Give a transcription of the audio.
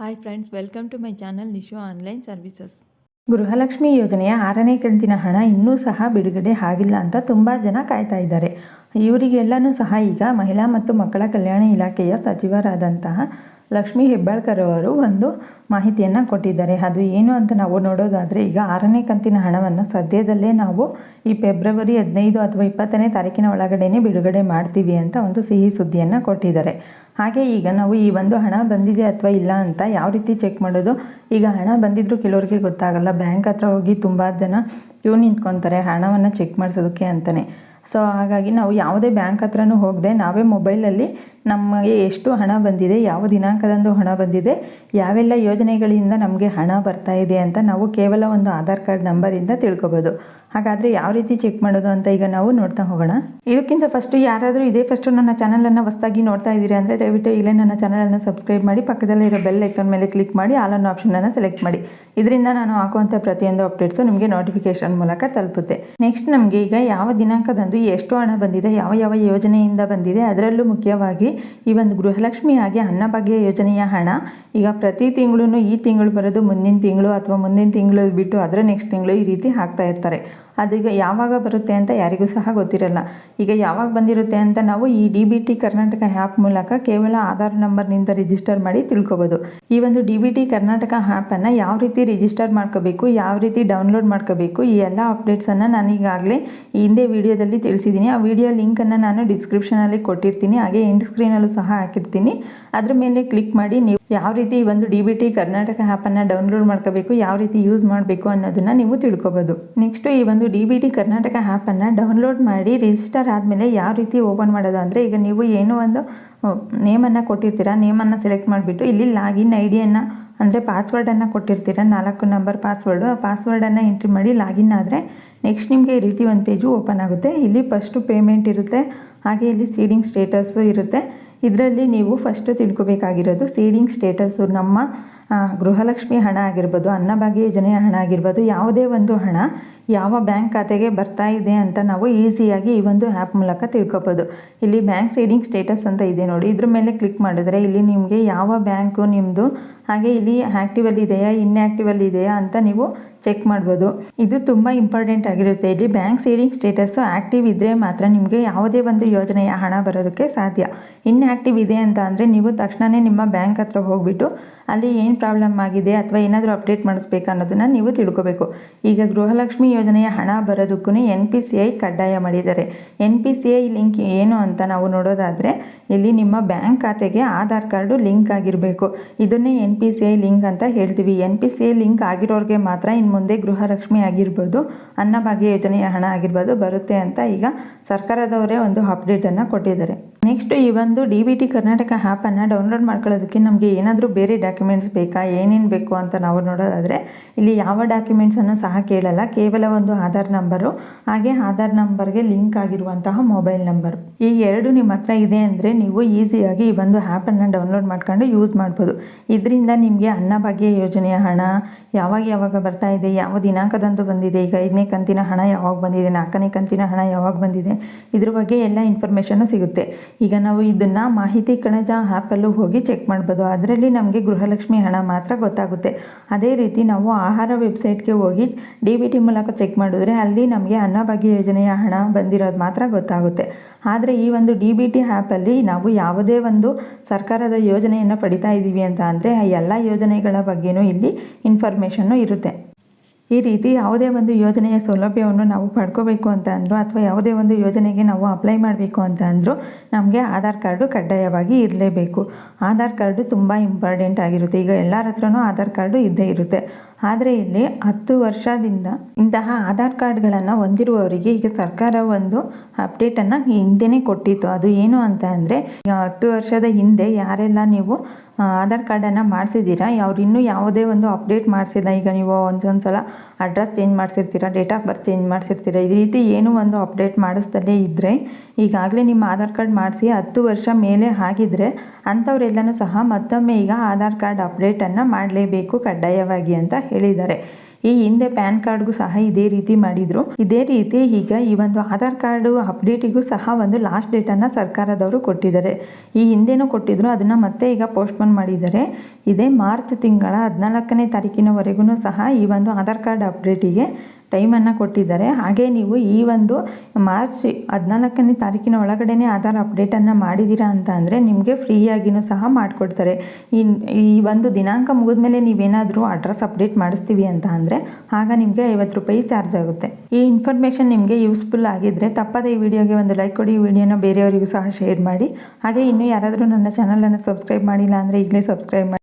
Hi friends welcome to my channel Nishu online services Gruhalakshmi ಯೋಜನೆಯ ಆರನೇ ಕಂತಿನ ಹಣ ಇನ್ನೂ ಸಹ ಬಿಡುಗಡೆ ಆಗಿಲ್ಲ ಅಂತ ತುಂಬ ಜನ ಕಾಯ್ತಾ ಇದ್ದಾರೆ. ಇವರಿಗೆಲ್ಲನೂ ಸಹ ಈಗ ಮಹಿಳಾ ಮತ್ತು ಮಕ್ಕಳ ಕಲ್ಯಾಣ ಇಲಾಖೆಯ ಸಚಿವರಾದಂತಹ ಲಕ್ಷ್ಮೀ ಹೆಬ್ಬಾಳ್ಕರ್ ಅವರು ಒಂದು ಮಾಹಿತಿಯನ್ನು ಕೊಟ್ಟಿದ್ದಾರೆ. ಅದು ಏನು ಅಂತ ನಾವು ನೋಡೋದಾದರೆ ಈಗ ಆರನೇ ಕಂತಿನ ಹಣವನ್ನು ಸದ್ಯದಲ್ಲೇ ನಾವು ಈ ಫೆಬ್ರವರಿ ಹದಿನೈದು ಅಥವಾ ಇಪ್ಪತ್ತನೇ ತಾರೀಕಿನ ಒಳಗಡೆನೇ ಬಿಡುಗಡೆ ಮಾಡ್ತೀವಿ ಅಂತ ಒಂದು ಸಿಹಿ ಸುದ್ದಿಯನ್ನು ಕೊಟ್ಟಿದ್ದಾರೆ. ಹಾಗೆ ಈಗ ನಾವು ಈ ಒಂದು ಹಣ ಬಂದಿದೆ ಅಥವಾ ಇಲ್ಲ ಅಂತ ಯಾವ ರೀತಿ ಚೆಕ್ ಮಾಡೋದು? ಈಗ ಹಣ ಬಂದಿದ್ದರೂ ಕೆಲವರಿಗೆ ಗೊತ್ತಾಗಲ್ಲ. ಬ್ಯಾಂಕ್ ಹತ್ರ ಹೋಗಿ ತುಂಬ ಜನ ಕ್ಯೂ ನಿಂತ್ಕೊತಾರೆ, ಹಣವನ್ನು ಚೆಕ್ ಮಾಡಿಸೋದಕ್ಕೆ ಅಂತಲೇ ಸೊ ಹಾಗಾಗಿ ನಾವು ಯಾವುದೇ ಬ್ಯಾಂಕ್ ಹತ್ರನೂ ಹೋಗದೆ, ನಾವೇ ಮೊಬೈಲಲ್ಲಿ ನಮಗೆ ಎಷ್ಟು ಹಣ ಬಂದಿದೆ, ಯಾವ ದಿನಾಂಕದಂದು ಹಣ ಬಂದಿದೆ, ಯಾವೆಲ್ಲ ಯೋಜನೆಗಳಿಂದ ನಮಗೆ ಹಣ ಬರ್ತಾ ಇದೆ ಅಂತ ನಾವು ಕೇವಲ ಒಂದು ಆಧಾರ್ ಕಾರ್ಡ್ ನಂಬರಿಂದ ತಿಳ್ಕೊಬೋದು. ಹಾಗಾದರೆ ಯಾವ ರೀತಿ ಚೆಕ್ ಮಾಡೋದು ಅಂತ ಈಗ ನಾವು ನೋಡ್ತಾ ಹೋಗೋಣ. ಇದಕ್ಕಿಂತ ಫಸ್ಟು ಯಾರಾದರೂ ಇದೇ ಫಸ್ಟು ನನ್ನ ಚಾನಲನ್ನು ಹೊಸದಾಗಿ ನೋಡ್ತಾ ಇದ್ದೀರಿ ಅಂದರೆ ದಯವಿಟ್ಟು ಇಲ್ಲೇ ನನ್ನ ಚಾನಲನ್ನು ಸಬ್ಸ್ಕ್ರೈಬ್ ಮಾಡಿ, ಪಕ್ಕದಲ್ಲೇ ಇರೋ ಬೆಲ್ ಐಕನ್ ಮೇಲೆ ಕ್ಲಿಕ್ ಮಾಡಿ ಆಲ್ ಅನ್ನೋ ಆಪ್ಷನನ್ನು ಸೆಲೆಕ್ಟ್ ಮಾಡಿ. ಇದರಿಂದ ನಾನು ಹಾಕುವಂಥ ಪ್ರತಿಯೊಂದು ಅಪ್ಡೇಟ್ಸು ನಿಮಗೆ ನೋಟಿಫಿಕೇಶನ್ ಮೂಲಕ ತಲುಪುತ್ತೆ. ನೆಕ್ಸ್ಟ್ ನಮಗೆ ಈಗ ಯಾವ ದಿನಾಂಕದಂದು ಎಷ್ಟು ಹಣ ಬಂದಿದೆ, ಯಾವ ಯಾವ ಯೋಜನೆಯಿಂದ ಬಂದಿದೆ, ಅದರಲ್ಲೂ ಮುಖ್ಯವಾಗಿ ಈ ಒಂದು ಗೃಹಲಕ್ಷ್ಮಿಯಾಗಿ ಅನ್ನಭಾಗ್ಯ ಯೋಜನೆಯ ಹಣ, ಈಗ ಪ್ರತಿ ತಿಂಗಳೂ ಈ ತಿಂಗಳು ಬರೋದು ಮುಂದಿನ ತಿಂಗಳು ಅಥವಾ ಮುಂದಿನ ತಿಂಗಳು ಬಿಟ್ಟು ಅದರ ನೆಕ್ಸ್ಟ್ ತಿಂಗಳು ಈ ರೀತಿ ಹಾಕ್ತಾ ಇರ್ತಾರೆ. ಅದೀಗ ಯಾವಾಗ ಬರುತ್ತೆ ಅಂತ ಯಾರಿಗೂ ಸಹ ಗೊತ್ತಿರಲ್ಲ. ಈಗ ಯಾವಾಗ ಬಂದಿರುತ್ತೆ ಅಂತ ನಾವು ಈ D B T Karnataka app ಮೂಲಕ ಕೇವಲ ಆಧಾರ್ ನಂಬರ್ನಿಂದ ರಿಜಿಸ್ಟರ್ ಮಾಡಿ ತಿಳ್ಕೊಬೋದು. ಈ ಒಂದು ಡಿ ಬಿ ಟಿ ಕರ್ನಾಟಕ ಆ್ಯಪನ್ನು ಯಾವ ರೀತಿ ರಿಜಿಸ್ಟರ್ ಮಾಡ್ಕೋಬೇಕು, ಯಾವ ರೀತಿ ಡೌನ್ಲೋಡ್ ಮಾಡ್ಕೋಬೇಕು, ಈ ಎಲ್ಲ ಅಪ್ಡೇಟ್ಸನ್ನು ನಾನು ಈಗಾಗಲೇ ಹಿಂದೆ ವಿಡಿಯೋದಲ್ಲಿ ತಿಳಿಸಿದ್ದೀನಿ. ಆ ವಿಡಿಯೋ ಲಿಂಕನ್ನು ನಾನು ಡಿಸ್ಕ್ರಿಪ್ಷನಲ್ಲಿ ಕೊಟ್ಟಿರ್ತೀನಿ. ಹಾಗೆ ಎಂಡ್ ಸ್ಕ್ರೀನಲ್ಲೂ ಸಹ ಹಾಕಿರ್ತೀನಿ. ಅದ್ರ ಮೇಲೆ ಕ್ಲಿಕ್ ಮಾಡಿ ನೀವು ಯಾವ ರೀತಿ ಈ ಒಂದು ಡಿ ಬಿ ಟಿ ಕರ್ನಾಟಕ ಆ್ಯಪನ್ನು ಡೌನ್ಲೋಡ್ ಮಾಡ್ಕೋಬೇಕು, ಯಾವ ರೀತಿ ಯೂಸ್ ಮಾಡಬೇಕು ಅನ್ನೋದನ್ನು ನೀವು ತಿಳ್ಕೊಬೋದು. ನೆಕ್ಸ್ಟು ಈ ಒಂದು ಡಿ ಬಿ ಟಿ ಕರ್ನಾಟಕ ಆ್ಯಪನ್ನು ಡೌನ್ಲೋಡ್ ಮಾಡಿ ರಿಜಿಸ್ಟರ್ ಆದಮೇಲೆ ಯಾವ ರೀತಿ ಓಪನ್ ಮಾಡೋದು ಅಂದರೆ ಈಗ ನೀವು ಏನೋ ಒಂದು ನೇಮನ್ನು ಕೊಟ್ಟಿರ್ತೀರಾ ನೇಮನ್ನು ಸೆಲೆಕ್ಟ್ ಮಾಡಿಬಿಟ್ಟು ಇಲ್ಲಿ ಲಾಗಿನ್ ಐ ಡಿಯನ್ನು ಅಂದರೆ ಪಾಸ್ವರ್ಡನ್ನು ಕೊಟ್ಟಿರ್ತೀರ, ನಾಲ್ಕು ನಂಬರ್ ಪಾಸ್ವರ್ಡು ಆ ಪಾಸ್ವರ್ಡನ್ನು ಎಂಟ್ರಿ ಮಾಡಿ ಲಾಗಿನ್ ಆದರೆ ನೆಕ್ಸ್ಟ್ ನಿಮಗೆ ಈ ರೀತಿ ಒಂದು ಪೇಜು ಓಪನ್ ಆಗುತ್ತೆ. ಇಲ್ಲಿ ಫಸ್ಟು ಪೇಮೆಂಟ್ ಇರುತ್ತೆ, ಹಾಗೆ ಇಲ್ಲಿ ಸೀಡಿಂಗ್ ಸ್ಟೇಟಸ್ಸು ಇರುತ್ತೆ. ಇದರಲ್ಲಿ ನೀವು ಫಸ್ಟು ತಿಳ್ಕೊಬೇಕಾಗಿರೋದು ಸೀಡಿಂಗ್ ಸ್ಟೇಟಸ್ಸು ನಮ್ಮ ಗೃಹಲಕ್ಷ್ಮಿ ಹಣ ಆಗಿರ್ಬೋದು ಅನ್ನಭಾಗ್ಯ ಯೋಜನೆಯ ಹಣ ಆಗಿರ್ಬೋದು, ಯಾವುದೇ ಒಂದು ಹಣ ಯಾವ ಬ್ಯಾಂಕ್ ಖಾತೆಗೆ ಬರ್ತಾ ಇದೆ ಅಂತ ನಾವು ಈಸಿಯಾಗಿ ಈ ಒಂದು ಆ್ಯಪ್ ಮೂಲಕ ತಿಳ್ಕೊಬೋದು. ಇಲ್ಲಿ ಬ್ಯಾಂಕ್ ಸೀಡಿಂಗ್ ಸ್ಟೇಟಸ್ ಅಂತ ಇದೆ ನೋಡಿ. ಇದ್ರ ಮೇಲೆ ಕ್ಲಿಕ್ ಮಾಡಿದ್ರೆ ಇಲ್ಲಿ ನಿಮಗೆ ಯಾವ ಬ್ಯಾಂಕು ನಿಮ್ಮದು ಹಾಗೆ ಇಲ್ಲಿ ಆ್ಯಕ್ಟಿವಲ್ಲಿ ಇದೆಯಾ ಇನ್ಆ್ಯಕ್ಟಿವಲ್ಲಿ ಇದೆಯಾ ಅಂತ ನೀವು ಚೆಕ್ ಮಾಡ್ಬೋದು. ಇದು ತುಂಬ ಇಂಪಾರ್ಟೆಂಟ್ ಆಗಿರುತ್ತೆ. ಇಲ್ಲಿ ಬ್ಯಾಂಕ್ ಸೇವಿಂಗ್ ಸ್ಟೇಟಸ್ಸು ಆ್ಯಕ್ಟಿವ್ ಇದ್ದರೆ ಮಾತ್ರ ನಿಮಗೆ ಯಾವುದೇ ಒಂದು ಯೋಜನೆಯ ಹಣ ಬರೋದಕ್ಕೆ ಸಾಧ್ಯ. ಇನ್ಆ್ಯಕ್ಟಿವ್ ಇದೆ ಅಂತ ಅಂದರೆ ನೀವು ತಕ್ಷಣವೇ ನಿಮ್ಮ ಬ್ಯಾಂಕ್ ಹತ್ರ ಹೋಗಿಬಿಟ್ಟು ಅಲ್ಲಿ ಏನು ಪ್ರಾಬ್ಲಮ್ ಆಗಿದೆ ಅಥವಾ ಏನಾದರೂ ಅಪ್ಡೇಟ್ ಮಾಡಿಸ್ಬೇಕು ಅನ್ನೋದನ್ನು ನೀವು ತಿಳ್ಕೊಬೇಕು. ಈಗ ಗೃಹಲಕ್ಷ್ಮಿ ಯೋಜನೆಯ ಹಣ ಬರೋದಕ್ಕೂ ಎನ್ ಪಿ ಸಿ ಐ ಕಡ್ಡಾಯ ಮಾಡಿದ್ದಾರೆ. N P C I link ಏನು ಅಂತ ನಾವು ನೋಡೋದಾದರೆ ಇಲ್ಲಿ ನಿಮ್ಮ ಬ್ಯಾಂಕ್ ಖಾತೆಗೆ ಆಧಾರ್ ಕಾರ್ಡು ಲಿಂಕ್ ಆಗಿರಬೇಕು. ಇದನ್ನೇ N P C I link ಅಂತ ಹೇಳ್ತೀವಿ. N P C I link ಆಗಿರೋರಿಗೆ ಮಾತ್ರ ಇನ್ನು ಮುಂದೆ ಗೃಹಲಕ್ಷ್ಮಿ ಆಗಿರ್ಬೋದು, ಅನ್ನಭಾಗ್ಯ ಯೋಜನೆಯ ಹಣ ಆಗಿರ್ಬೋದು ಬರುತ್ತೆ ಅಂತ ಈಗ ಸರ್ಕಾರದವರೇ ಒಂದು ಅಪ್ಡೇಟನ್ನು ಕೊಟ್ಟಿದ್ದಾರೆ. ನೆಕ್ಸ್ಟ್ ಈ ಒಂದು ಡಿ ಬಿ ಟಿ ಕರ್ನಾಟಕ ಆ್ಯಪನ್ನು ಡೌನ್ಲೋಡ್ ಮಾಡ್ಕೊಳ್ಳೋದಕ್ಕೆ ನಮಗೆ ಏನಾದರೂ ಬೇರೆ ಡಾಕ್ಯುಮೆಂಟ್ಸ್ ಬೇಕಾ, ಏನೇನು ಬೇಕು ಅಂತ ನಾವು ನೋಡೋದಾದರೆ ಇಲ್ಲಿ ಯಾವ ಡಾಕ್ಯುಮೆಂಟ್ಸನ್ನು ಸಹ ಕೇಳಲ್ಲ, ಕೇವಲ ಒಂದು ಆಧಾರ್ ನಂಬರು ಹಾಗೆ ಆಧಾರ್ ನಂಬರ್ಗೆ ಲಿಂಕ್ ಆಗಿರುವಂತಹ ಮೊಬೈಲ್ ನಂಬರ್ ಈ ಎರಡು ನಿಮ್ಮ ಹತ್ರ ಇದೆ ಅಂದರೆ ನೀವು ಈಸಿಯಾಗಿ ಈ ಒಂದು ಆ್ಯಪನ್ನು ಡೌನ್ಲೋಡ್ ಮಾಡ್ಕೊಂಡು ಯೂಸ್ ಮಾಡ್ಬೋದು. ಇದರಿಂದ ನಿಮಗೆ ಅನ್ನಭಾಗ್ಯ ಯೋಜನೆಯ ಹಣ ಯಾವಾಗ ಯಾವಾಗ ಬರ್ತಾ ಇದೆ, ಯಾವ ದಿನಾಂಕದಂದು ಬಂದಿದೆ, ಈಗ ಐದನೇ ಕಂತಿನ ಹಣ ಯಾವಾಗ ಬಂದಿದೆ, ನಾಲ್ಕನೇ ಕಂತಿನ ಹಣ ಯಾವಾಗ ಬಂದಿದೆ, ಇದ್ರ ಬಗ್ಗೆ ಎಲ್ಲ ಇನ್ಫಾರ್ಮೇಷನ್ನು ಸಿಗುತ್ತೆ. ಈಗ ನಾವು ಇದನ್ನು ಮಾಹಿತಿ ಕಣಜ ಆ್ಯಪಲ್ಲೂ ಹೋಗಿ ಚೆಕ್ ಮಾಡ್ಬೋದು. ಅದರಲ್ಲಿ ನಮಗೆ ಗೃಹಲಕ್ಷ್ಮಿ ಹಣ ಮಾತ್ರ ಗೊತ್ತಾಗುತ್ತೆ. ಅದೇ ರೀತಿ ನಾವು ಆಹಾರ ವೆಬ್ಸೈಟ್ಗೆ ಹೋಗಿ ಡಿ ಬಿ ಟಿ ಮೂಲಕ ಚೆಕ್ ಮಾಡಿದ್ರೆ ಅಲ್ಲಿ ನಮಗೆ ಅನ್ನಭಾಗ್ಯ ಯೋಜನೆಯ ಹಣ ಬಂದಿರೋದು ಮಾತ್ರ ಗೊತ್ತಾಗುತ್ತೆ. ಆದರೆ ಈ ಒಂದು ಡಿ ಬಿ ಟಿ ಆ್ಯಪಲ್ಲಿ ನಾವು ಯಾವುದೇ ಒಂದು ಸರ್ಕಾರದ ಯೋಜನೆಯನ್ನು ಪಡಿತಾ ಇದ್ದೀವಿ ಅಂತ ಅಂದರೆ ಆ ಎಲ್ಲ ಯೋಜನೆಗಳ ಬಗ್ಗೆಯೂ ಇಲ್ಲಿ ಇನ್ಫಾರ್ಮೇಷನ್ನು ಇರುತ್ತೆ. ಈ ರೀತಿ ಯಾವುದೇ ಒಂದು ಯೋಜನೆಯ ಸೌಲಭ್ಯವನ್ನು ನಾವು ಪಡ್ಕೋಬೇಕು ಅಂತ ಅಂದರು ಅಥವಾ ಯಾವುದೇ ಒಂದು ಯೋಜನೆಗೆ ನಾವು ಅಪ್ಲೈ ಮಾಡಬೇಕು ಅಂತ ಅಂದರು ನಮಗೆ ಆಧಾರ್ ಕಾರ್ಡು ಕಡ್ಡಾಯವಾಗಿ ಇರಲೇಬೇಕು. ಆಧಾರ್ ಕಾರ್ಡು ತುಂಬ ಇಂಪಾರ್ಟೆಂಟ್ ಆಗಿರುತ್ತೆ. ಈಗ ಎಲ್ಲರ ಹತ್ರನೂ ಆಧಾರ್ ಕಾರ್ಡು ಇದ್ದೇ ಇರುತ್ತೆ. ಆದರೆ ಇಲ್ಲಿ ಹತ್ತು ವರ್ಷದಿಂದ ಇಂತಹ ಆಧಾರ್ ಕಾರ್ಡ್ಗಳನ್ನು ಹೊಂದಿರುವವರಿಗೆ ಈಗ ಸರ್ಕಾರ ಒಂದು ಅಪ್ಡೇಟನ್ನು ಹಿಂದೆ ಕೊಟ್ಟಿತ್ತು. ಅದು ಏನು ಅಂತ ಅಂದರೆ ಹತ್ತು ವರ್ಷದ ಹಿಂದೆ ಯಾರೆಲ್ಲ ನೀವು ಆಧಾರ್ ಕಾರ್ಡನ್ನು ಮಾಡಿಸಿದ್ದೀರಾ? ಅವ್ರು ಇನ್ನೂ ಯಾವುದೇ ಒಂದು ಅಪ್ಡೇಟ್ ಮಾಡಿಸಿಲ್ಲ. ಈಗ ನೀವು ಒಂದೊಂದು ಸಲ ಅಡ್ರೆಸ್ ಚೇಂಜ್ ಮಾಡಿಸಿರ್ತೀರ ಡೇಟ್ ಆಫ್ ಬರ್ತ್ ಚೇಂಜ್ ಮಾಡಿಸಿರ್ತೀರ? ಈ ರೀತಿ ಏನೂ ಒಂದು ಅಪ್ಡೇಟ್ ಮಾಡಿಸ್ದಲೇ ಇದ್ದರೆ ಈಗಾಗಲೇ ನಿಮ್ಮ ಆಧಾರ್ ಕಾರ್ಡ್ ಮಾಡಿಸಿ ಹತ್ತು ವರ್ಷ ಮೇಲೆ ಆಗಿದ್ರೆ ಅಂಥವರೆಲ್ಲನೂ ಸಹ ಮತ್ತೊಮ್ಮೆ ಈಗ ಆಧಾರ್ ಕಾರ್ಡ್ ಅಪ್ಡೇಟನ್ನು ಮಾಡಲೇಬೇಕು ಕಡ್ಡಾಯವಾಗಿ ಅಂತ ಹೇಳಿದ್ದಾರೆ. ಈ ಹಿಂದೆ ಪ್ಯಾನ್ ಕಾರ್ಡ್ಗೂ ಸಹ ಇದೇ ರೀತಿ ಮಾಡಿದ್ರು. ಇದೇ ರೀತಿ ಈಗ ಈ ಒಂದು ಆಧಾರ್ ಕಾರ್ಡು ಅಪ್ಡೇಟಿಗೂ ಸಹ ಒಂದು ಲಾಸ್ಟ್ ಡೇಟನ್ನು ಸರ್ಕಾರದವರು ಕೊಟ್ಟಿದ್ದಾರೆ. ಈ ಹಿಂದೆನೂ ಕೊಟ್ಟಿದ್ರು, ಅದನ್ನು ಮತ್ತೆ ಈಗ ಪೋಸ್ಟ್ಪೋನ್ ಮಾಡಿದ್ದಾರೆ. ಇದೇ ಮಾರ್ಚ್ ತಿಂಗಳ ಹದಿನಾಲ್ಕನೇ ತಾರೀಕಿನವರೆಗೂ ಸಹ ಈ ಒಂದು ಆಧಾರ್ ಕಾರ್ಡ್ ಅಪ್ಡೇಟಿಗೆ ಟೈಮನ್ನು ಕೊಟ್ಟಿದ್ದಾರೆ. ಹಾಗೆ ನೀವು ಈ ಒಂದು ಮಾರ್ಚ್ ಹದಿನಾಲ್ಕನೇ ತಾರೀಕಿನ ಒಳಗಡೆನೇ ಆಧಾರ್ ಅಪ್ಡೇಟನ್ನು ಮಾಡಿದ್ದೀರಾ ಅಂತ ಅಂದರೆ ನಿಮಗೆ ಫ್ರೀಯಾಗಿನೂ ಸಹ ಮಾಡಿಕೊಡ್ತಾರೆ. ಈ ಈ ಒಂದು ದಿನಾಂಕ ಮುಗಿದ ಮೇಲೆ ನೀವೇನಾದರೂ ಅಡ್ರೆಸ್ ಅಪ್ಡೇಟ್ ಮಾಡಿಸ್ತೀವಿ ಅಂತ ಅಂದರೆ ಆಗ ನಿಮಗೆ ಐವತ್ತು ರೂಪಾಯಿ ಚಾರ್ಜ್ ಆಗುತ್ತೆ. ಈ ಇನ್ಫಾರ್ಮೇಷನ್ ನಿಮಗೆ ಯೂಸ್ಫುಲ್ ಆಗಿದ್ದರೆ ತಪ್ಪದೇ ಈ ವಿಡಿಯೋಗೆ ಒಂದು ಲೈಕ್ ಕೊಡಿ, ಈ ವಿಡಿಯೋನ ಬೇರೆಯವರಿಗೂ ಸಹ ಶೇರ್ ಮಾಡಿ. ಹಾಗೆ ಇನ್ನೂ ಯಾರಾದರೂ ನನ್ನ ಚಾನಲನ್ನು ಸಬ್ಸ್ಕ್ರೈಬ್ ಮಾಡಿಲ್ಲ ಅಂದರೆ ಈಗಲೇ ಸಬ್ಸ್ಕ್ರೈಬ್ ಮಾಡಿ.